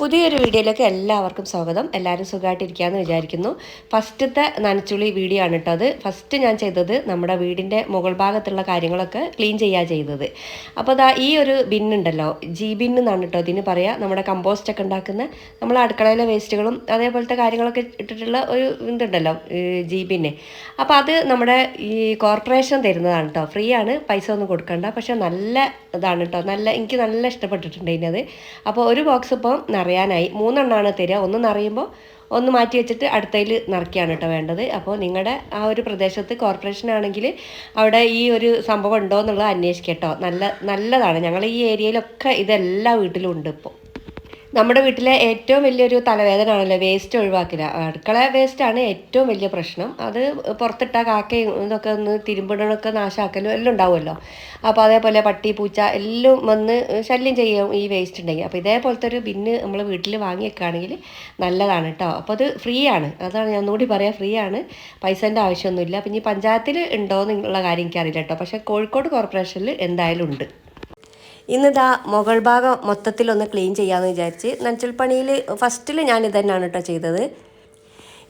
പുതിയൊരു വീഡിയോയിലേക്ക് എല്ലാവർക്കും സ്വാഗതം. എല്ലാവരും സുഖമായിട്ടിരിക്കുകയെന്ന് വിചാരിക്കുന്നു. ഫസ്റ്റത്തെ നനച്ചുളി വീഡിയോ ആണ് കേട്ടോ അത്. ഫസ്റ്റ് ഞാൻ ചെയ്തത് നമ്മുടെ വീടിന്റെ മുകൾ ഭാഗത്തുള്ള കാര്യങ്ങളൊക്കെ ക്ലീൻ ചെയ്യുക ചെയ്തത്. അപ്പോൾ അതാ ഈ ഒരു ബിന്നുണ്ടല്ലോ ജി ബിൻ എന്നാണ് കേട്ടോ ഇതിന് പറയുക നമ്മുടെ കമ്പോസ്റ്റ് ഒക്കെ ഉണ്ടാക്കുന്ന നമ്മൾ അടുക്കളയിലെ വേസ്റ്റുകളും അതേപോലത്തെ കാര്യങ്ങളൊക്കെ ഇട്ടിട്ടുള്ള ഒരു ഇതുണ്ടല്ലോ ജി ബിന്നെ അപ്പോൾ അത് നമ്മുടെ ഈ കോർപ്പറേഷൻ തരുന്നതാണ് കേട്ടോ. ഫ്രീ ആണ് പൈസ ഒന്നും കൊടുക്കണ്ട. പക്ഷേ നല്ല ഇതാണ് കേട്ടോ. നല്ല എനിക്ക് നല്ല ഇഷ്ടപ്പെട്ടിട്ടുണ്ട് ഇതിനത് അപ്പോൾ ഒരു ബോക്സ് ഇപ്പോൾ നിറയാനായി മൂന്നെണ്ണമാണ് തരിക. ഒന്ന് നിറയുമ്പോൾ ഒന്ന് മാറ്റി വെച്ചിട്ട് അടുത്തതിൽ നിറയ്ക്കുകയാണ് കേട്ടോ വേണ്ടത്. അപ്പോൾ നിങ്ങളുടെ ആ ഒരു പ്രദേശത്ത് കോർപ്പറേഷൻ ആണെങ്കിൽ അവിടെ ഈ ഒരു സംഭവം ഉണ്ടോ എന്നുള്ളത് അന്വേഷിക്കട്ടോ നല്ല നല്ലതാണ്. ഞങ്ങൾ ഈ ഏരിയയിലൊക്കെ ഇതെല്ലാ വീട്ടിലും ഉണ്ട് ഇപ്പോൾ നമ്മുടെ വീട്ടിലെ ഏറ്റവും വലിയൊരു തലവേദന ആണല്ലോ വേസ്റ്റ് ഒഴിവാക്കില്ല അടുക്കള വേസ്റ്റാണ് ഏറ്റവും വലിയ പ്രശ്നം. അത് പുറത്തിട്ട കാക്കയും ഇതൊക്കെ ഒന്ന് തിരുമ്പിടണമൊക്കെ നാശാക്കലും എല്ലാം ഉണ്ടാവുമല്ലോ. അപ്പോൾ അതേപോലെ പട്ടി പൂച്ച എല്ലാം വന്ന് ശല്യം ചെയ്യും ഈ വേസ്റ്റ് ഉണ്ടെങ്കിൽ. അപ്പോൾ ഇതേപോലത്തെ ഒരു ബിന്ന് നമ്മൾ വീട്ടിൽ വാങ്ങി വെക്കുകയാണെങ്കിൽ നല്ലതാണ് കേട്ടോ അപ്പോൾ അത് ഫ്രീ ആണ്. അതാണ് ഞാൻ ഒന്നുകൂടി പറയാം ഫ്രീ ആണ്. പൈസേന്റെ ആവശ്യമൊന്നുമില്ല. പിന്നെ ഈ പഞ്ചായത്തിൽ ഉണ്ടോ എന്നുള്ള കാര്യം എനിക്കറിയില്ല കേട്ടോ പക്ഷേ കോഴിക്കോട് കോർപ്പറേഷനിൽ എന്തായാലും ഉണ്ട്. ഇന്നിതാ മുകൾ ഭാഗം മൊത്തത്തിലൊന്ന് ക്ലീൻ ചെയ്യാമെന്ന് വിചാരിച്ച് നനച്ചൽ പണിയിൽ ഫസ്റ്റിൽ ഞാൻ ഇത് തന്നെയാണ് കേട്ടോ ചെയ്തത്.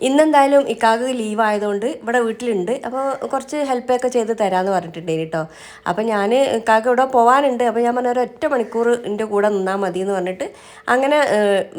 ഇന്നെന്തായാലും ഇക്കാക്ക് ലീവ് ആയതുകൊണ്ട് ഇവിടെ വീട്ടിലുണ്ട്. അപ്പോൾ കുറച്ച് ഹെൽപ്പൊക്കെ ചെയ്ത് തരാമെന്ന് പറഞ്ഞിട്ടുണ്ടായിരുന്നു കേട്ടോ അപ്പോൾ ഞാൻ ഇക്കാക്ക് ഇവിടെ പോകാനുണ്ട് അപ്പോൾ ഞാൻ പറഞ്ഞ ഒരു ഒറ്റ മണിക്കൂർ എന്റെ കൂടെ നിന്നാൽ മതി എന്ന് പറഞ്ഞിട്ട് അങ്ങനെ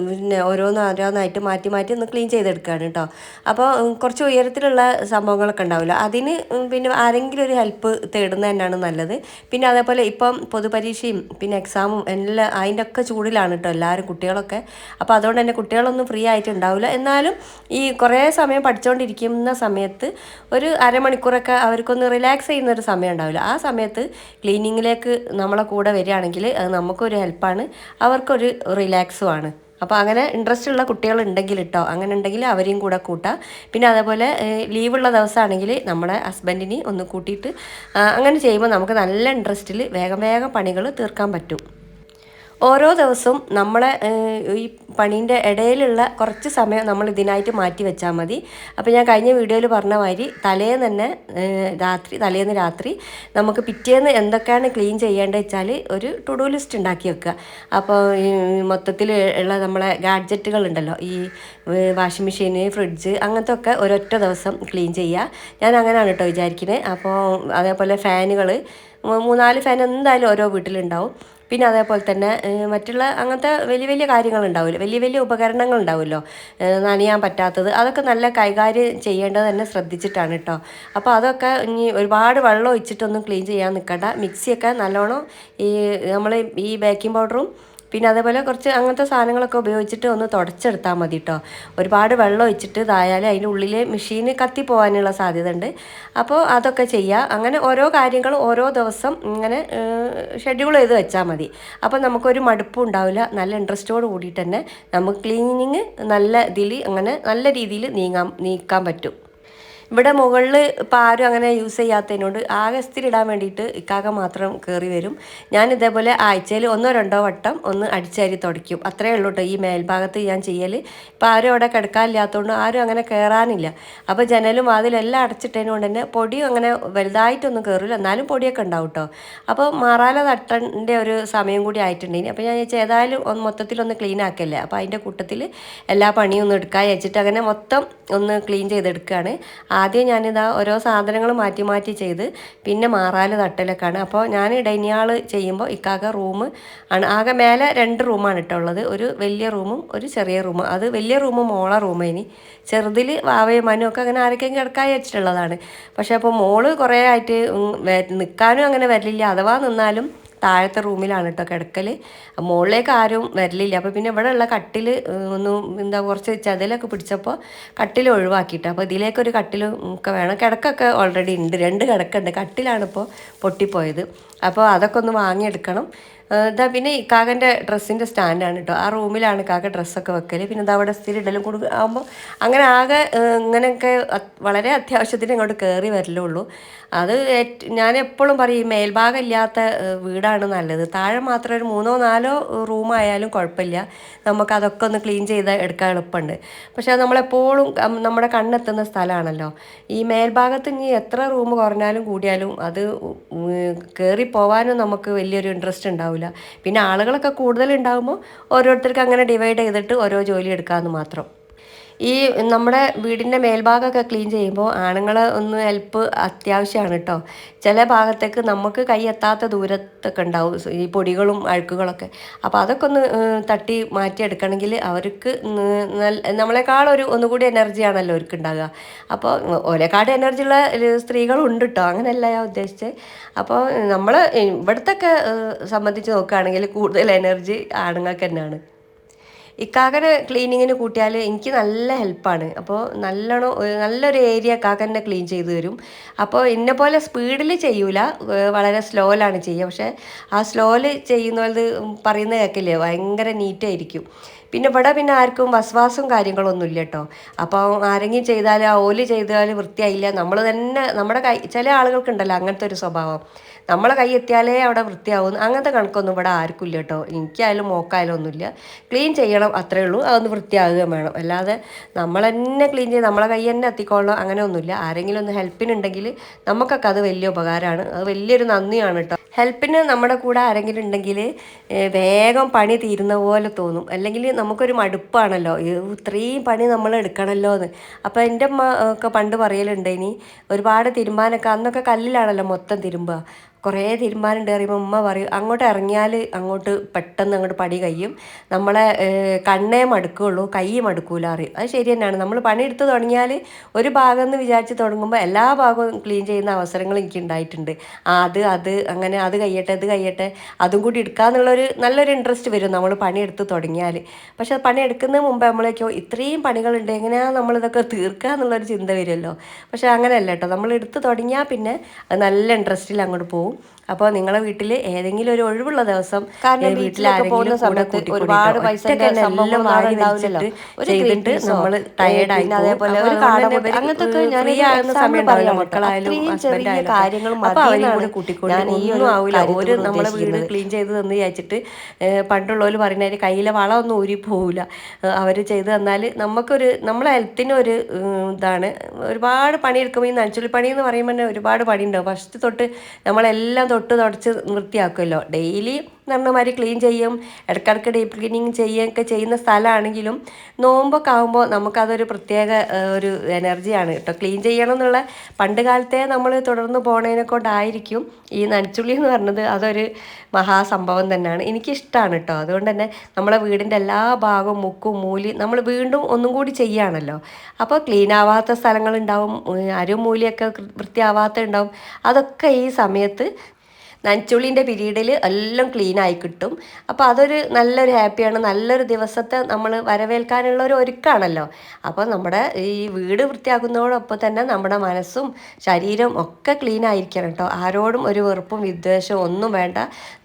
പിന്നെ ഓരോന്ന് ഓരോന്നായിട്ട് മാറ്റി മാറ്റി ഒന്ന് ക്ലീൻ ചെയ്തെടുക്കുകയാണ് കേട്ടോ അപ്പോൾ കുറച്ച് ഉയരത്തിലുള്ള സംഭവങ്ങളൊക്കെ ഉണ്ടാവില്ല അതിന് പിന്നെ ആരെങ്കിലും ഒരു ഹെൽപ്പ് തേടുന്നത് തന്നെയാണ് നല്ലത്. പിന്നെ അതേപോലെ ഇപ്പം പൊതുപരീക്ഷയും പിന്നെ എക്സാമും എല്ലാം അതിന്റെ ഒക്കെ ചൂടിലാണ് കേട്ടോ എല്ലാവരും കുട്ടികളൊക്കെ. അപ്പോൾ അതുകൊണ്ട് തന്നെ കുട്ടികളൊന്നും ഫ്രീ ആയിട്ടുണ്ടാവില്ല എന്നാലും ഈ കുറേ സമയം പഠിച്ചുകൊണ്ടിരിക്കുന്ന സമയത്ത് ഒരു അരമണിക്കൂറൊക്കെ അവർക്കൊന്ന് റിലാക്സ് ചെയ്യുന്ന ഒരു സമയം ഉണ്ടാവില്ല. ആ സമയത്ത് ക്ലീനിങ്ങിലേക്ക് നമ്മളെ കൂടെ വരികയാണെങ്കിൽ അത് നമുക്കൊരു ഹെൽപ്പാണ് അവർക്കൊരു റിലാക്സുമാണ് അപ്പോൾ അങ്ങനെ ഇൻട്രസ്റ്റ് ഉള്ള കുട്ടികളുണ്ടെങ്കിൽ കേട്ടോ അങ്ങനെ ഉണ്ടെങ്കിൽ അവരെയും കൂടെ കൂട്ടാം. പിന്നെ അതേപോലെ ലീവുള്ള ദിവസമാണെങ്കിൽ നമ്മുടെ ഹസ്ബൻഡിനെ ഒന്ന് കൂട്ടിയിട്ട് അങ്ങനെ ചെയ്യുമ്പോൾ നമുക്ക് നല്ല ഇൻട്രസ്റ്റിൽ വേഗം വേഗം പണികൾ തീർക്കാൻ പറ്റും. ഓരോ ദിവസവും നമ്മളെ ഈ പണീന്റെ ഇടയിലുള്ള കുറച്ച് സമയം നമ്മൾ ഇതിനായിട്ട് മാറ്റി വെച്ചാൽ മതി. അപ്പോൾ ഞാൻ കഴിഞ്ഞ വീഡിയോയിൽ പറഞ്ഞ മാതിരി തലേന്ന് തന്നെ രാത്രി തലേന്ന് രാത്രി നമുക്ക് പിറ്റേന്ന് എന്തൊക്കെയാണ് ക്ലീൻ ചെയ്യേണ്ടത് വെച്ചാൽ ഒരു ടുഡു ലിസ്റ്റ് ഉണ്ടാക്കി വെക്കുക. അപ്പോൾ മൊത്തത്തിൽ ഉള്ള നമ്മളെ ഗാഡ്ജറ്റുകൾ ഉണ്ടല്ലോ ഈ വാഷിംഗ് മെഷീന് ഫ്രിഡ്ജ് അങ്ങനത്തെ ഒക്കെ ഒരൊറ്റ ദിവസം ക്ലീൻ ചെയ്യുക. ഞാൻ അങ്ങനെയാണ് കേട്ടോ വിചാരിക്കുന്നത്. അപ്പോൾ അതേപോലെ ഫാനുകൾ മൂന്നാൽ ഫാൻ എന്തായാലും ഓരോ വീട്ടിലുണ്ടാവും. പിന്നെ അതേപോലെ തന്നെ മറ്റുള്ള അങ്ങനത്തെ വലിയ വലിയ കാര്യങ്ങൾ ഉണ്ടാവില്ല വലിയ വലിയ ഉപകരണങ്ങൾ ഉണ്ടാവുമല്ലോ നനയാൻ പറ്റാത്തത്. അതൊക്കെ നല്ല കൈകാര്യം ചെയ്യേണ്ടത് തന്നെ ശ്രദ്ധിച്ചിട്ടാണ് കേട്ടോ അപ്പോൾ അതൊക്കെ ഇനി ഒരുപാട് വെള്ളം ഒഴിച്ചിട്ടൊന്നും ക്ലീൻ ചെയ്യാൻ നിൽക്കണ്ട മിക്സിയൊക്കെ നല്ലോണം ഈ നമ്മൾ ഈ ബേക്കിംഗ് പൗഡറും പിന്നെ അതേപോലെ കുറച്ച് അങ്ങനത്തെ സാധനങ്ങളൊക്കെ ഉപയോഗിച്ചിട്ട് ഒന്ന് തുടച്ചെടുത്താൽ മതി കേട്ടോ ഒരുപാട് വെള്ളം ഒഴിച്ചിട്ട് ഇതായാലും അതിന്റെ ഉള്ളിൽ മെഷീൻ കത്തി പോകാനുള്ള സാധ്യത ഉണ്ട് അപ്പോൾ അതൊക്കെ ചെയ്യുക അങ്ങനെ ഓരോ കാര്യങ്ങളും ഓരോ ദിവസം ഇങ്ങനെ ഷെഡ്യൂൾ ചെയ്ത് വെച്ചാൽ മതി. അപ്പോൾ നമുക്കൊരു മടുപ്പും ഉണ്ടാവില്ല. നല്ല ഇൻട്രസ്റ്റോട് കൂടിയിട്ട് തന്നെ നമുക്ക് ക്ലീനിങ് നല്ല ഇതിൽ അങ്ങനെ നല്ല രീതിയിൽ നീങ്ങാൻ നീക്കാൻ പറ്റും. ഇവിടെ മുകളിൽ ഇപ്പോൾ ആരും അങ്ങനെ യൂസ് ചെയ്യാത്തതിനോട് ആകെ ഇടാൻ വേണ്ടിയിട്ട് ഇക്കാക മാത്രം കയറി വരും. ഞാൻ ഇതേപോലെ ആഴ്ചയിൽ ഒന്നോ രണ്ടോ വട്ടം ഒന്ന് അടിച്ചരി തുടയ്ക്കും. അത്രയേ ഉള്ളൂ കേട്ടോ ഈ മേൽഭാഗത്ത് ഞാൻ ചെയ്യൽ ഇപ്പോൾ ആരും അവിടെ കിടക്കാനില്ലാത്തതുകൊണ്ട് ആരും അങ്ങനെ കയറാനില്ല അപ്പോൾ ജനലും അതിലെല്ലാം അടച്ചിട്ടതിന് കൊണ്ട് തന്നെ പൊടിയും അങ്ങനെ വലുതായിട്ടൊന്നും കയറില്ല എന്നാലും പൊടിയൊക്കെ ഉണ്ടാവും കേട്ടോ അപ്പോൾ മാറാല തട്ടന്റെ ഒരു സമയം കൂടി ആയിട്ടുണ്ടെങ്കിൽ അപ്പോൾ ഞാൻ ചോദിച്ചാൽ ഏതായാലും ഒന്ന് മൊത്തത്തിലൊന്ന് ക്ലീൻ ആക്കല്ലേ. അപ്പോൾ അതിന്റെ കൂട്ടത്തിൽ എല്ലാ പണിയും ഒന്ന് എടുക്കാൻ വെച്ചിട്ട് അങ്ങനെ മൊത്തം ഒന്ന് ക്ലീൻ ചെയ്തെടുക്കുകയാണ് ആദ്യം ഞാനിതാ ഓരോ സാധനങ്ങൾ മാറ്റി മാറ്റി ചെയ്ത് പിന്നെ മാറാൽ തട്ടലൊക്കെയാണ്. അപ്പോൾ ഞാൻ ഡൈനിയാൾ ചെയ്യുമ്പോൾ ഇക്കാക റൂം ആണ്. ആകെ മേലെ രണ്ട് റൂമാണ് കേട്ടോ ഉള്ളത്. ഒരു വലിയ റൂമും ഒരു ചെറിയ റൂമും. അത് വലിയ റൂമും മോള ഇനി. ചെറുതിൽ വാവയും മനും ഒക്കെ അങ്ങനെ ആരൊക്കെയും കിടക്കായി വെച്ചിട്ടുള്ളതാണ് പക്ഷേ അപ്പോൾ മോൾ കുറേ ആയിട്ട് നിൽക്കാനും അങ്ങനെ വരില്ല അഥവാ നിന്നാലും താഴത്തെ റൂമിലാണ് കേട്ടോ കിടക്കൽ മുകളിലേക്ക് ആരും വരലില്ല. അപ്പോൾ പിന്നെ ഇവിടെ ഉള്ള കട്ടിൽ ഒന്ന് എന്താ കുറച്ച് ചതിലൊക്കെ പിടിച്ചപ്പോൾ കട്ടിൽ ഒഴിവാക്കിയിട്ട്. അപ്പോൾ ഇതിലേക്കൊരു കട്ടിൽ ഒക്കെ വേണം. കിടക്കൊക്കെ ഓൾറെഡി ഉണ്ട്. രണ്ട് കിടക്കുണ്ട്. കട്ടിലാണിപ്പോൾ പൊട്ടിപ്പോയത്. അപ്പോൾ അതൊക്കെ ഒന്ന് വാങ്ങിയെടുക്കണം. ഇതാ പിന്നെ കാക്കന്റെ ഡ്രസ്സിന്റെ സ്റ്റാൻഡാണ് കേട്ടോ ആ റൂമിലാണ് കാക്ക ഡ്രസ്സൊക്കെ വെക്കൽ പിന്നെ ഇതാ അവിടെ സ്ഥിരം ഇടലും കൂടി ആകുമ്പോൾ അങ്ങനെ ആകെ ഇങ്ങനെയൊക്കെ വളരെ അത്യാവശ്യത്തിന് ഇങ്ങോട്ട് കയറി വരലുള്ളൂ. അത് ഞാൻ എപ്പോഴും പറയും മേൽഭാഗം ഇല്ലാത്ത വീടാണ് നല്ലത്. താഴെ മാത്രം ഒരു മൂന്നോ നാലോ റൂമായാലും കുഴപ്പമില്ല. നമുക്ക് അതൊക്കെ ഒന്ന് ക്ലീൻ ചെയ്ത് എടുക്കാൻ എളുപ്പമുണ്ട്. പക്ഷേ അത് നമ്മളെപ്പോഴും നമ്മുടെ കണ്ണെത്തുന്ന സ്ഥലമാണല്ലോ. ഈ മേൽഭാഗത്ത് ഇനി എത്ര റൂം കുറഞ്ഞാലും കൂടിയാലും അത് കയറി പോവാനും നമുക്ക് വലിയൊരു ഇൻട്രസ്റ്റ് ഉണ്ടാവില്ല. ഉണ്ടാവില്ല. പിന്നെ ആളുകളൊക്കെ കൂടുതൽ ഉണ്ടാകുമ്പോൾ ഓരോരുത്തർക്ക് അങ്ങനെ ഡിവൈഡ് ചെയ്തിട്ട് ഓരോ ജോലി എടുക്കാമെന്ന് മാത്രം. ഈ നമ്മുടെ വീടിന്റെ മേൽഭാഗമൊക്കെ ക്ലീൻ ചെയ്യുമ്പോൾ ആണുങ്ങൾ ഒന്ന് ഹെൽപ്പ് അത്യാവശ്യമാണ് കേട്ടോ ചില ഭാഗത്തേക്ക് നമുക്ക് കൈ എത്താത്ത ദൂരത്തൊക്കെ ഉണ്ടാവും. ഈ പൊടികളും അഴുക്കുകളൊക്കെ. അപ്പോൾ അതൊക്കെ ഒന്ന് തട്ടി മാറ്റിയെടുക്കണമെങ്കിൽ അവർക്ക് നമ്മളെക്കാളൊരു ഒന്നുകൂടി എനർജിയാണല്ലോ അവർക്ക് ഉണ്ടാകുക അപ്പോൾ ഒരേക്കാട് എനർജി ഉള്ള സ്ത്രീകളുണ്ട് കേട്ടോ അങ്ങനെയല്ല ഞാൻ ഉദ്ദേശിച്ചത് അപ്പോൾ നമ്മൾ ഇവിടത്തൊക്കെ സംബന്ധിച്ച് നോക്കുകയാണെങ്കിൽ കൂടുതൽ എനർജി ആണുങ്ങൾക്ക് തന്നെയാണ്. ഇക്കാക്കനെ ക്ലീനിങ്ങിന് കൂട്ടിയാൽ എനിക്ക് നല്ല ഹെൽപ്പാണ് അപ്പോൾ നല്ലോണം നല്ലൊരു ഏരിയ കാക്കനെ ക്ലീൻ ചെയ്ത് തരും. അപ്പോൾ എന്നെ പോലെ സ്പീഡിൽ ചെയ്യൂല വളരെ സ്ലോയിലാണ് ചെയ്യുക. പക്ഷേ ആ സ്ലോയിൽ ചെയ്യുന്നത് പറയുന്ന കേൾക്കില്ലേ ഭയങ്കര നീറ്റായിരിക്കും പിന്നെ ഇവിടെ പിന്നെ ആർക്കും വസ്വാസും കാര്യങ്ങളൊന്നും ഇല്ല കേട്ടോ. അപ്പോൾ ആരെങ്കിലും ചെയ്താൽ ആ ഓൽ ചെയ്താൽ വൃത്തിയായില്ല. നമ്മൾ തന്നെ നമ്മുടെ കൈ ചില ആളുകൾക്കുണ്ടല്ലോ അങ്ങനത്തെ ഒരു സ്വഭാവം. നമ്മളെ കൈ എത്തിയാലേ അവിടെ വൃത്തിയാവും അങ്ങനത്തെ കണക്കൊന്നും ഇവിടെ ആർക്കും ഇല്ല കേട്ടോ. എനിക്കായാലും മോക്കായാലും ഒന്നുമില്ല. ക്ലീൻ ചെയ്യണം അത്രേ ഉള്ളൂ. അതൊന്ന് വൃത്തിയാകുകയും വേണം. അല്ലാതെ നമ്മൾ തന്നെ ക്ലീൻ ചെയ്ത് നമ്മളെ കൈ തന്നെ എത്തിക്കൊള്ളണം. അങ്ങനെ ഒന്നുമില്ല. ആരെങ്കിലും ഒന്ന് ഹെൽപ്പിനുണ്ടെങ്കിൽ നമുക്കൊക്കെ അത് വലിയ ഉപകാരമാണ്. അത് വലിയൊരു നന്ദിയാണ് കേട്ടോ. ഹെൽപ്പിന് നമ്മുടെ കൂടെ ആരെങ്കിലും ഉണ്ടെങ്കിൽ വേഗം പണി തീരുന്ന പോലെ തോന്നും. അല്ലെങ്കിൽ നമുക്കൊരു മടുപ്പാണല്ലോ. ഇത്രയും പണി നമ്മൾ എടുക്കണമല്ലോ എന്ന്. അപ്പോൾ എന്റെ അമ്മ ഒക്കെ പണ്ട് പറയലുണ്ട് ഇനി ഒരുപാട് തിരുമ്പാനൊക്കെ അന്നൊക്കെ കല്ലിലാണല്ലോ മൊത്തം തിരുമ്പുക. കുറേ തീരുമാനമുണ്ട് പറയുമ്പോൾ ഉമ്മ പറയും അങ്ങോട്ട് ഇറങ്ങിയാൽ അങ്ങോട്ട് പെട്ടെന്ന് അങ്ങോട്ട് പടി കഴിയും. നമ്മളെ കണ്ണേ മടുക്കുള്ളൂ കൈ മടുക്കൂല അറിയും അത് ശരി തന്നെയാണ്. നമ്മൾ പണിയെടുത്ത് തുടങ്ങിയാൽ ഒരു ഭാഗം എന്ന് വിചാരിച്ച് തുടങ്ങുമ്പോൾ എല്ലാ ഭാഗവും ക്ലീൻ ചെയ്യുന്ന അവസരങ്ങൾ എനിക്ക് ഉണ്ടായിട്ടുണ്ട്. അത് അത് അങ്ങനെ അത് കഴിയട്ടെ ഇത് കഴിയട്ടെ അതും കൂടി എടുക്കാന്നുള്ളൊരു നല്ലൊരു ഇൻട്രസ്റ്റ് വരും നമ്മൾ പണിയെടുത്ത് തുടങ്ങിയാൽ പക്ഷെ അത് പണിയെടുക്കുന്നതിന് മുമ്പ് നമ്മളേക്കോ ഇത്രയും പണികളുണ്ട് എങ്ങനെയാണ് നമ്മളിതൊക്കെ തീർക്കുക എന്നുള്ളൊരു ചിന്ത വരുമല്ലോ. പക്ഷെ അങ്ങനെയല്ല കേട്ടോ. നമ്മൾ എടുത്ത് തുടങ്ങിയാൽ പിന്നെ നല്ല ഇൻട്രസ്റ്റിൽ അങ്ങോട്ട് പോകും. അപ്പോൾ നിങ്ങളെ വീട്ടിൽ ഏതെങ്കിലും ഒരു ഒഴിവുള്ള ദിവസം ബീച്ചിലൊക്കെ പോകുന്ന സമയത്ത് ഒരുപാട് പൈസ ചെയ്തിട്ട് നമ്മൾ ടയേർഡ് ടയേർഡായി അതേപോലെ അങ്ങനത്തെ ഞാൻ സമയം. മക്കളായാലും കൂട്ടിക്കൊണ്ട് ഞാൻ ഒന്നും ആവില്ല. ഒരു നമ്മളെ വീട്. ക്ലീൻ ചെയ്ത് തന്നു വിചാരിച്ചിട്ട് പണ്ടുള്ളവർ പറയുന്നത് കയ്യിലെ വളമൊന്നും ഊരി പോവില്ല അവർ ചെയ്ത് തന്നാൽ നമുക്കൊരു നമ്മളെ ഹെൽത്തിന് ഒരു ഇതാണ്. ഒരുപാട് പണിയെടുക്കുമ്പോൾ ഈ നനച്ചുള്ളി പണി എന്ന് പറയുമ്പോൾ തന്നെ ഒരുപാട് പണി ഉണ്ടാവും ഫസ്റ്റ് തൊട്ട് നമ്മളെല്ലാം തൊട്ട് തുടച്ച് വൃത്തിയാക്കുമല്ലോ. ഡെയിലി പറഞ്ഞ മാതിരി ക്ലീൻ ചെയ്യും ഇടയ്ക്കിടയ്ക്ക് ഡീപ്പ് ക്ലീനിങ് ചെയ്യുകയൊക്കെ ചെയ്യുന്ന സ്ഥലമാണെങ്കിലും നോമ്പൊക്കെ ആകുമ്പോൾ നമുക്കതൊരു പ്രത്യേക ഒരു എനർജിയാണ് കേട്ടോ. ക്ലീൻ ചെയ്യണം എന്നുള്ള പണ്ട് കാലത്തെ നമ്മൾ തുടർന്ന് പോണതിനെ കൊണ്ടായിരിക്കും ഈ നനച്ചുള്ളി എന്ന് പറഞ്ഞത് അതൊരു മഹാസംഭവം തന്നെയാണ്. എനിക്കിഷ്ടമാണ് കേട്ടോ. അതുകൊണ്ട് തന്നെ നമ്മളെ വീടിന്റെ എല്ലാ ഭാഗവും മുക്കും മൂലി നമ്മൾ വീണ്ടും ഒന്നും കൂടി ചെയ്യുകയാണല്ലോ. അപ്പോൾ ക്ലീൻ ആവാത്ത സ്ഥലങ്ങളുണ്ടാവും അരും മൂലിയൊക്കെ വൃത്തിയാവാത്ത ഉണ്ടാവും അതൊക്കെ ഈ സമയത്ത് നനച്ചുള്ളിന്റെ പീരീഡിൽ എല്ലാം ക്ലീൻ ആയി കിട്ടും. അപ്പോൾ അതൊരു നല്ലൊരു ഹാപ്പിയാണ് നല്ലൊരു ദിവസത്തെ നമ്മൾ വരവേൽക്കാനുള്ള ഒരു ഒരുക്കാണല്ലോ. അപ്പോൾ നമ്മുടെ ഈ വീട് വൃത്തിയാക്കുന്നതോടൊപ്പം തന്നെ നമ്മുടെ മനസ്സും ശരീരവും ഒക്കെ ക്ലീൻ ആയിരിക്കണം കേട്ടോ ആരോടും ഒരു വെറുപ്പും വിദ്വേഷവും ഒന്നും വേണ്ട.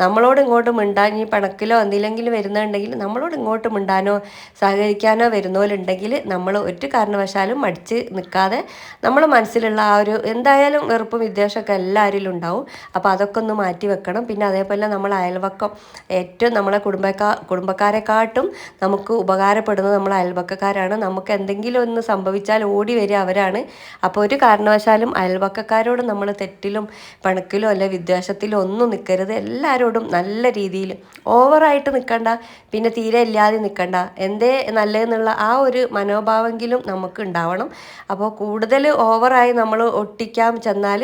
നമ്മളോട് ഇങ്ങോട്ട് മിണ്ടാൻ ഈ പിണക്കിലോ എന്തെങ്കിലും വരുന്നുണ്ടെങ്കിൽ നമ്മളോട് ഇങ്ങോട്ട് മിണ്ടാനോ സഹകരിക്കാനോ വരുന്നവരുണ്ടെങ്കിൽ നമ്മൾ ഒരു കാരണവശാലും മടിച്ച് നിൽക്കാതെ നമ്മുടെ മനസ്സിലുള്ള ആ ഒരു എന്തായാലും വെറുപ്പും വിദ്വേഷമൊക്കെ എല്ലാവരിലും ഉണ്ടാവും അപ്പോൾ അതൊക്കെ ഒന്ന് മാറ്റി വെക്കണം. പിന്നെ അതേപോലെ നമ്മൾ അയൽവക്കം ഏറ്റവും നമ്മളെ കുടുംബക്കാ കുടുംബക്കാരെക്കാട്ടും നമുക്ക് ഉപകാരപ്പെടുന്നത് നമ്മൾ അയൽവക്കക്കാരാണ്. നമുക്ക് എന്തെങ്കിലും ഒന്ന് സംഭവിച്ചാൽ ഓടി വരിക അവരാണ്. അപ്പോൾ ഒരു കാരണവശാലും അയൽവക്കക്കാരോട് നമ്മൾ തെറ്റിലും പണക്കിലും അല്ലെ വിദ്വേഷത്തിലോ ഒന്നും നിൽക്കരുത്. എല്ലാവരോടും നല്ല രീതിയിൽ ഓവറായിട്ട് നിൽക്കണ്ട. പിന്നെ തീരെ ഇല്ലാതെ നിൽക്കണ്ട. എന്തേ നല്ലതെന്നുള്ള ആ ഒരു മനോഭാവമെങ്കിലും നമുക്ക് ഉണ്ടാവണം. അപ്പോൾ കൂടുതൽ ഓവറായി നമ്മൾ ഒട്ടിക്കാൻ ചെന്നാൽ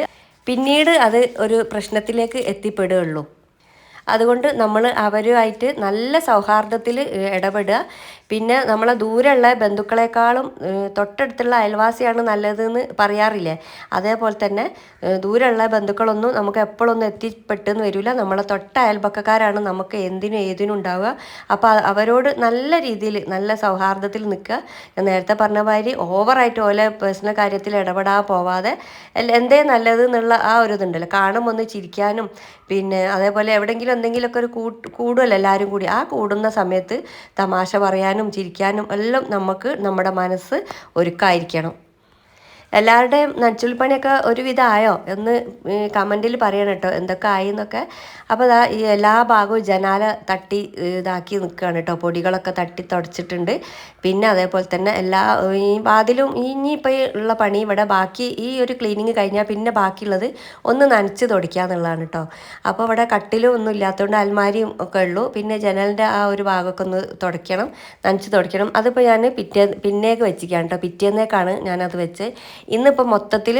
പിന്നീട് അത് ഒരു പ്രശ്നത്തിലേക്ക് എത്തിപ്പെടുകയുള്ളൂ. അതുകൊണ്ട് നമ്മൾ അവരുമായിട്ട് നല്ല സൗഹാർദ്ദത്തിൽ ഇടപെടുക. പിന്നെ നമ്മളെ ദൂരെയുള്ള ബന്ധുക്കളെക്കാളും തൊട്ടടുത്തുള്ള അയൽവാസിയാണ് നല്ലതെന്ന് പറയാറില്ലേ? അതേപോലെ തന്നെ ദൂരെയുള്ള ബന്ധുക്കളൊന്നും നമുക്ക് എപ്പോഴൊന്നും എത്തിപ്പെട്ടെന്ന് വരില്ല. നമ്മളെ തൊട്ട അയൽപക്കക്കാരാണ് നമുക്ക് എന്തിനും ഏതിനും ഉണ്ടാവുക. അപ്പോൾ അവരോട് നല്ല രീതിയിൽ നല്ല സൗഹാർദ്ദത്തിൽ നിൽക്കുക. ഞാൻ നേരത്തെ പറഞ്ഞ മാതിരി ഓവറായിട്ട് ഓലെ പേഴ്സണൽ കാര്യത്തിൽ ഇടപെടാൻ പോവാതെ എന്തേ നല്ലത് എന്നുള്ള ആ ഒരു ഇതുണ്ടല്ലോ. കാണുമ്പോൾ ഒന്ന് ചിരിക്കാനും പിന്നെ അതേപോലെ എവിടെയെങ്കിലും എന്തെങ്കിലുമൊക്കെ ഒരു കൂട്ട് കൂടുമല്ലോ എല്ലാവരും കൂടി. ആ കൂടുന്ന സമയത്ത് തമാശ പറയാനും ചിരിക്കാനും എല്ലാം നമുക്ക് നമ്മുടെ മനസ്സ് ഒരുക്കായിരിക്കണം എല്ലാവരുടെയും നച്ചുൽപ്പണിയൊക്കെ ഒരുവിധമായോ എന്ന് കമന്റിൽ പറയണം കേട്ടോ. എന്തൊക്കെ ആയി എന്നൊക്കെ. അപ്പോൾ ഇതാ ഈ എല്ലാ ഭാഗവും ജനാല തട്ടി ഇതാക്കി നിൽക്കുകയാണ് കേട്ടോ. പൊടികളൊക്കെ തട്ടി തുടച്ചിട്ടുണ്ട്. പിന്നെ അതേപോലെ തന്നെ എല്ലാ ഈ വാതിലും ഇനിയിപ്പോൾ ഉള്ള പണി ഇവിടെ ബാക്കി ഈ ഒരു ക്ലീനിങ് കഴിഞ്ഞാൽ പിന്നെ ബാക്കിയുള്ളത് ഒന്ന് നനച്ച് തുടയ്ക്കുക എന്നുള്ളതാണ് കേട്ടോ. അപ്പോൾ ഇവിടെ കട്ടിലും ഒന്നും ഇല്ലാത്തതുകൊണ്ട് അൽമാരിയും ഒക്കെ ഉള്ളൂ. പിന്നെ ജനലിന്റെ ആ ഒരു ഭാഗമൊക്കെ ഒന്ന് തുടയ്ക്കണം നനച്ച് തുടയ്ക്കണം. അതിപ്പോൾ ഞാൻ പിറ്റേ പിന്നേക്ക് വെച്ചിരിക്കുകയാണ് കേട്ടോ. പിറ്റേന്നേക്കാണ് ഞാനത് വെച്ച്. ഇന്നിപ്പോൾ മൊത്തത്തിൽ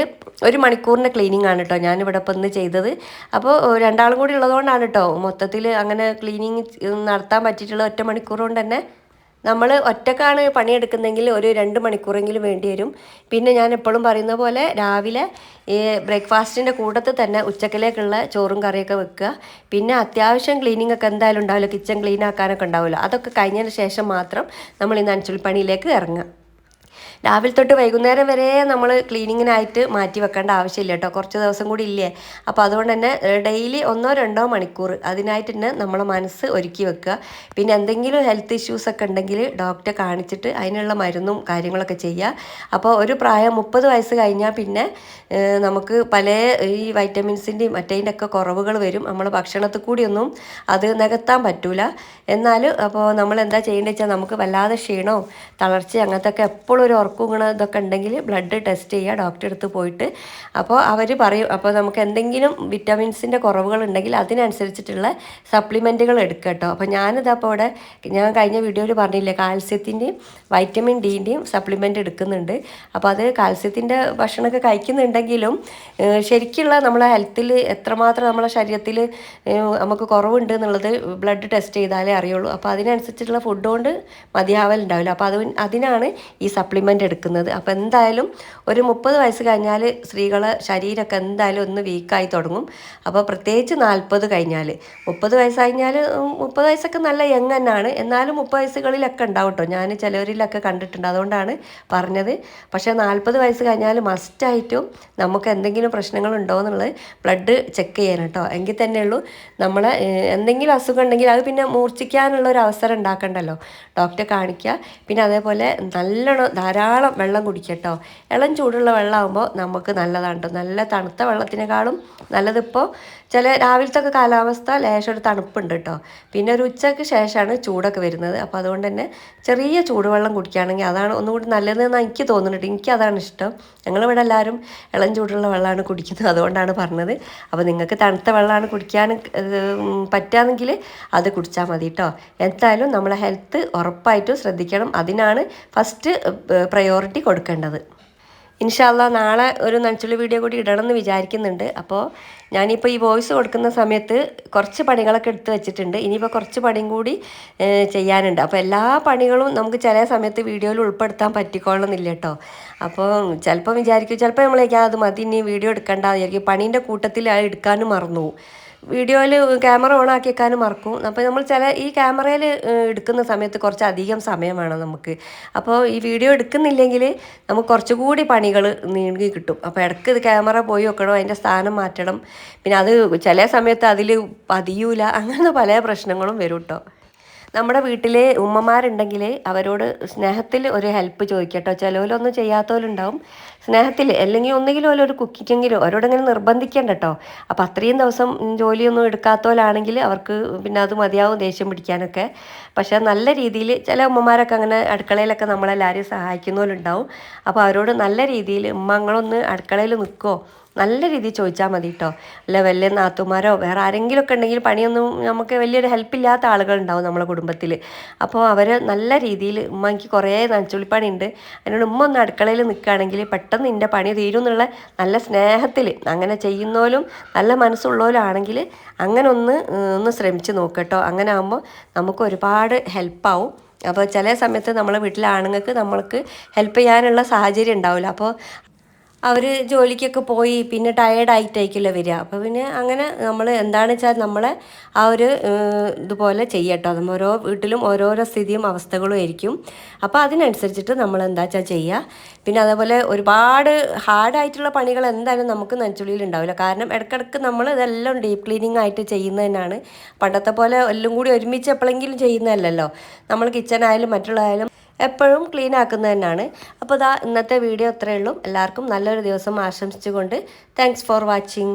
ഒരു മണിക്കൂറിന്റെ ക്ലീനിങ് ആണ് കേട്ടോ ഞാനിവിടെ ഇപ്പം ഇന്ന് ചെയ്തത്. അപ്പോൾ രണ്ടാളും കൂടി ഉള്ളതുകൊണ്ടാണ് കേട്ടോ മൊത്തത്തിൽ അങ്ങനെ ക്ലീനിങ് നടത്താൻ പറ്റിയിട്ടുള്ള ഒറ്റ മണിക്കൂർ കൊണ്ട് തന്നെ നമ്മൾ ഒറ്റക്കാണ് പണിയെടുക്കുന്നെങ്കിൽ ഒരു രണ്ട് മണിക്കൂറെങ്കിലും വേണ്ടി വരും. പിന്നെ ഞാൻ എപ്പോഴും പറയുന്ന പോലെ രാവിലെ ഈ ബ്രേക്ക്ഫാസ്റ്റിന്റെ കൂട്ടത്തിൽ തന്നെ ഉച്ചക്കിലേക്കുള്ള ചോറും കറിയൊക്കെ വെക്കുക. പിന്നെ അത്യാവശ്യം ക്ലീനിങ് ഒക്കെ എന്തായാലും ഉണ്ടാവില്ല കിച്ചൺ ക്ലീൻ ആക്കാനൊക്കെ ഉണ്ടാവില്ല. അതൊക്കെ കഴിഞ്ഞതിന് ശേഷം മാത്രം നമ്മൾ ഈ നനച്ചുള്ളിപ്പണിയിലേക്ക് ഇറങ്ങുക. രാവിലെ തൊട്ട് വൈകുന്നേരം വരെ നമ്മൾ ക്ലീനിങ്ങിനായിട്ട് മാറ്റി വെക്കേണ്ട ആവശ്യമില്ല കേട്ടോ. കുറച്ച് ദിവസം കൂടി ഇല്ലേ. അപ്പോൾ അതുകൊണ്ട് തന്നെ ഡെയിലി ഒന്നോ രണ്ടോ മണിക്കൂർ അതിനായിട്ട് തന്നെ നമ്മളെ മനസ്സ് ഒരുക്കി വെക്കുക. പിന്നെ എന്തെങ്കിലും ഹെൽത്ത് ഇഷ്യൂസ് ഒക്കെ ഉണ്ടെങ്കിൽ ഡോക്ടറെ കാണിച്ചിട്ട് അതിനുള്ള മരുന്നും കാര്യങ്ങളൊക്കെ ചെയ്യുക. അപ്പോൾ ഒരു പ്രായം മുപ്പത് വയസ്സ് കഴിഞ്ഞാൽ പിന്നെ നമുക്ക് പല ഈ വൈറ്റമിൻസിന്റെയും മറ്റേതിന്റെ ഒക്കെ കുറവുകൾ വരും. നമ്മൾ ഭക്ഷണത്തിൽ കൂടിയൊന്നും അത് നികത്താൻ പറ്റൂല. എന്നാൽ അപ്പോൾ നമ്മൾ എന്താ ചെയ്യേണ്ടത് വെച്ചാൽ നമുക്ക് വല്ലാതെ ക്ഷീണവും തളർച്ച അങ്ങനത്തെ ഒക്കെ എപ്പോഴും ഒരു ഉറക്കം ഗുണം ഇതൊക്കെ ഉണ്ടെങ്കിൽ ബ്ലഡ് ടെസ്റ്റ് ചെയ്യുക ഡോക്ടറെ അടുത്ത് പോയിട്ട്. അപ്പോൾ അവർ പറയും അപ്പോൾ നമുക്ക് എന്തെങ്കിലും വിറ്റാമിൻസിന്റെ കുറവുകൾ ഉണ്ടെങ്കിൽ അതിനനുസരിച്ചിട്ടുള്ള സപ്ലിമെന്റുകൾ എടുക്കുക കേട്ടോ. അപ്പോൾ ഞാനിതാ അപ്പോൾ അവിടെ ഞാൻ കഴിഞ്ഞ വീഡിയോയിൽ പറഞ്ഞില്ലേ കാൽസ്യത്തിന്റെയും വൈറ്റമിൻ ഡിന്റെയും സപ്ലിമെന്റ് എടുക്കുന്നുണ്ട്. അപ്പോൾ അത് കാൽസ്യത്തിന്റെ ഭക്ഷണമൊക്കെ കഴിക്കുന്നുണ്ടെങ്കിലും ശരിക്കുള്ള നമ്മളെ ഹെൽത്തിൽ എത്രമാത്രം നമ്മളെ ശരീരത്തിൽ നമുക്ക് കുറവുണ്ട് എന്നുള്ളത് ബ്ലഡ് ടെസ്റ്റ് ചെയ്താലേ അറിയുള്ളൂ. അപ്പോൾ അതിനനുസരിച്ചിട്ടുള്ള ഫുഡ് കൊണ്ട് മതിയാവലുണ്ടാവില്ല. അപ്പോൾ അത് അതിനാണ് ഈ സപ്ലിമെന്റ് എടുക്കുന്നത്. അപ്പോൾ എന്തായാലും ഒരു മുപ്പത് വയസ്സ് കഴിഞ്ഞാൽ സ്ത്രീകളെ ശരീരമൊക്കെ എന്തായാലും ഒന്ന് വീക്കായി തുടങ്ങും. അപ്പോൾ പ്രത്യേകിച്ച് നാൽപ്പത് കഴിഞ്ഞാൽ മുപ്പത് വയസ്സ് കഴിഞ്ഞാൽ മുപ്പത് വയസ്സൊക്കെ നല്ല യങ് തന്നെയാണ്. എന്നാലും മുപ്പത് വയസ്സുകളിലൊക്കെ ഉണ്ടാവും കേട്ടോ ഞാൻ ചിലവരിലൊക്കെ കണ്ടിട്ടുണ്ട്. അതുകൊണ്ടാണ് പറഞ്ഞത്. പക്ഷേ നാൽപ്പത് വയസ്സ് കഴിഞ്ഞാൽ മസ്റ്റായിട്ടും നമുക്ക് എന്തെങ്കിലും പ്രശ്നങ്ങളുണ്ടോ എന്നുള്ളത് ബ്ലഡ് ചെക്ക് ചെയ്യാൻ കേട്ടോ എങ്കിൽ തന്നെയുള്ളൂ നമ്മളെ എന്തെങ്കിലും അസുഖം ഉണ്ടെങ്കിൽ അത് പിന്നെ മൂർച്ഛിക്കാനുള്ള ഒരു അവസരം ഉണ്ടാക്കണ്ടല്ലോ. ഡോക്ടറെ കാണിക്കുക പിന്നെ അതേപോലെ നല്ലോണം ധാരാളം വെള്ളം കുടിക്കട്ടോ. ഇളം ചൂടുള്ള വെള്ളമാകുമ്പോൾ നമുക്ക് നല്ലതാണ് കേട്ടോ നല്ല തണുത്ത വെള്ളത്തിനേക്കാളും നല്ലതിപ്പോൾ ചില രാവിലത്തെ കാലാവസ്ഥ ലേശം ഒരു തണുപ്പുണ്ട് കേട്ടോ. പിന്നെ ഒരു ഉച്ചയ്ക്ക് ശേഷമാണ് ചൂടൊക്കെ വരുന്നത്. അപ്പോൾ അതുകൊണ്ട് തന്നെ ചെറിയ ചൂടുവെള്ളം കുടിക്കുകയാണെങ്കിൽ അതാണ് ഒന്നുകൂടി നല്ലതെന്ന് എനിക്ക് തോന്നുന്നുണ്ട്. എനിക്ക് അതാണ് ഇഷ്ടം. ഞങ്ങളിവിടെ എല്ലാവരും ഇളം ചൂടുള്ള വെള്ളമാണ് കുടിക്കുന്നത്. അതുകൊണ്ടാണ് പറഞ്ഞത്. അപ്പോൾ നിങ്ങൾക്ക് തണുത്ത വെള്ളമാണ് കുടിക്കാൻ പറ്റുകയാണെങ്കിൽ അത് കുടിച്ചാൽ മതി കേട്ടോ. എന്തായാലും നമ്മളെ ഹെൽത്ത് ഉറപ്പായിട്ടും ശ്രദ്ധിക്കണം. അതിനാണ് ഫസ്റ്റ് പ്രയോറിറ്റി കൊടുക്കേണ്ടത്. ഇൻഷാല്ല നാളെ ഒരു നനച്ചുള്ളി വീഡിയോ കൂടി ഇടണമെന്ന് വിചാരിക്കുന്നുണ്ട്. അപ്പോൾ ഞാനിപ്പോൾ ഈ വോയിസ് കൊടുക്കുന്ന സമയത്ത് കുറച്ച് പണികളൊക്കെ എടുത്ത് വെച്ചിട്ടുണ്ട്. ഇനിയിപ്പോൾ കുറച്ച് പണിയും കൂടി ചെയ്യാനുണ്ട്. അപ്പോൾ എല്ലാ പണികളും നമുക്ക് ചില സമയത്ത് വീഡിയോയിൽ ഉൾപ്പെടുത്താൻ പറ്റിക്കോളണമെന്നില്ല കേട്ടോ. അപ്പോൾ ചിലപ്പോൾ വിചാരിക്കും ചിലപ്പോൾ നമ്മളേക്കാ അത് മതി ഇനി വീഡിയോ എടുക്കേണ്ട വിചാരിക്കും. പണീന്റെ കൂട്ടത്തിൽ എടുക്കാനും മറന്നു പോകും വീഡിയോയിൽ ക്യാമറ ഓൺ ആക്കി വെക്കാനും മറക്കും. അപ്പോൾ നമ്മൾ ചില ഈ ക്യാമറയിൽ എടുക്കുന്ന സമയത്ത് കുറച്ച് അധികം സമയം വേണം നമുക്ക്. അപ്പോൾ ഈ വീഡിയോ എടുക്കുന്നില്ലെങ്കിൽ നമുക്ക് കുറച്ചുകൂടി പണികൾ നീങ്ങി കിട്ടും. അപ്പോൾ ഇടയ്ക്ക് ഇത് ക്യാമറ പോയി വെക്കണം അതിന്റെ സ്ഥാനം മാറ്റണം. പിന്നെ അത് ചില സമയത്ത് അതിൽ പതിയൂല. അങ്ങനെ പല പ്രശ്നങ്ങളും വരും കേട്ടോ നമ്മുടെ വീട്ടിൽ ഉമ്മമാരുണ്ടെങ്കിൽ അവരോട് സ്നേഹത്തിൽ ഒരു ഹെൽപ്പ് ചോദിക്കട്ടോ. ചിലവരൊന്നും ചെയ്യാത്തവരുണ്ടാവും. സ്നേഹത്തിൽ അല്ലെങ്കിൽ ഒന്നുകിലും ഓരോ ഒരു കുക്കിക്കെങ്കിലും അവരോടങ്ങനെ നിർബന്ധിക്കേണ്ട കേട്ടോ അപ്പോൾ അത്രയും ദിവസം ജോലിയൊന്നും എടുക്കാത്തവരാണെങ്കിൽ അവർക്ക് പിന്നെ അത് മതിയാവും ദേഷ്യം പിടിക്കാനൊക്കെ. പക്ഷേ നല്ല രീതിയിൽ ചില ഉമ്മമാരൊക്കെ അങ്ങനെ അടുക്കളയിലൊക്കെ നമ്മളെല്ലാവരെയും സഹായിക്കുന്നവരുണ്ടാവും. അപ്പോൾ അവരോട് നല്ല രീതിയിൽ ഉമ്മങ്ങളൊന്ന് അടുക്കളയിൽ നിൽക്കുമോ നല്ല രീതിയിൽ ചോദിച്ചാൽ മതി കേട്ടോ അല്ല വലിയ നാത്തുമാരോ വേറെ ആരെങ്കിലും ഒക്കെ ഉണ്ടെങ്കിൽ പണിയൊന്നും നമുക്ക് വലിയൊരു ഹെൽപ്പില്ലാത്ത ആളുകളുണ്ടാവും നമ്മളെ കുടുംബത്തിൽ അപ്പോൾ അവർ നല്ല രീതിയിൽ ഉമ്മ എനിക്ക് കുറേ നനച്ചുള്ളിപ്പണി ഉണ്ട് അതിനോട് ഉമ്മ ഒന്ന് അടുക്കളയിൽ നിൽക്കുകയാണെങ്കിൽ പെട്ടെന്ന് എന്റെ പണി തീരും എന്നുള്ള നല്ല സ്നേഹത്തിൽ അങ്ങനെ ചെയ്യുന്നവരും നല്ല മനസ്സുള്ളവരാണെങ്കിൽ അങ്ങനെ ഒന്ന് ഒന്ന് ശ്രമിച്ച് നോക്കട്ടോ അങ്ങനെ ആകുമ്പോൾ നമുക്ക് ഒരുപാട് ഹെൽപ്പാവും അപ്പോൾ ചില സമയത്ത് നമ്മളെ വീട്ടിലെ ആണുങ്ങൾക്ക് നമ്മൾക്ക് ഹെൽപ്പ് ചെയ്യാനുള്ള സാഹചര്യം ഉണ്ടാവില്ല. അപ്പോൾ അവർ ജോലിക്കൊക്കെ പോയി പിന്നെ ടയേർഡായിട്ടായിരിക്കില്ല വരിക. അപ്പോൾ പിന്നെ അങ്ങനെ നമ്മൾ എന്താണെന്ന് വെച്ചാൽ നമ്മളെ ആ ഒരു ഇതുപോലെ ചെയ്യട്ടോ. നമ്മൾ ഓരോ വീട്ടിലും ഓരോരോ സ്ഥിതിയും അവസ്ഥകളും ആയിരിക്കും. അപ്പോൾ അതിനനുസരിച്ചിട്ട് നമ്മൾ എന്താ വെച്ചാൽ ചെയ്യുക പിന്നെ അതേപോലെ ഒരുപാട് ഹാർഡായിട്ടുള്ള പണികൾ എന്തായാലും നമുക്ക് നെഞ്ചുള്ളിയിൽ ഉണ്ടാവില്ല. കാരണം ഇടയ്ക്കിടയ്ക്ക് നമ്മൾ ഇതെല്ലാം ഡീപ്പ് ക്ലീനിങ് ആയിട്ട് ചെയ്യുന്നതിനാണ് പണ്ടത്തെ പോലെ എല്ലാം കൂടി ഒരുമിച്ച് എപ്പോഴെങ്കിലും ചെയ്യുന്നതല്ലല്ലോ. നമ്മൾ കിച്ചൺ ആയാലും മറ്റുള്ളതായാലും എപ്പോഴും ക്ലീൻ ആക്കുന്നത് തന്നെയാണ് അപ്പോൾ ഇതാ ഇന്നത്തെ വീഡിയോ അത്രയേ ഉള്ളൂ. എല്ലാവർക്കും നല്ലൊരു ദിവസം ആശംസിച്ചുകൊണ്ട് താങ്ക്സ് ഫോർ വാച്ചിങ്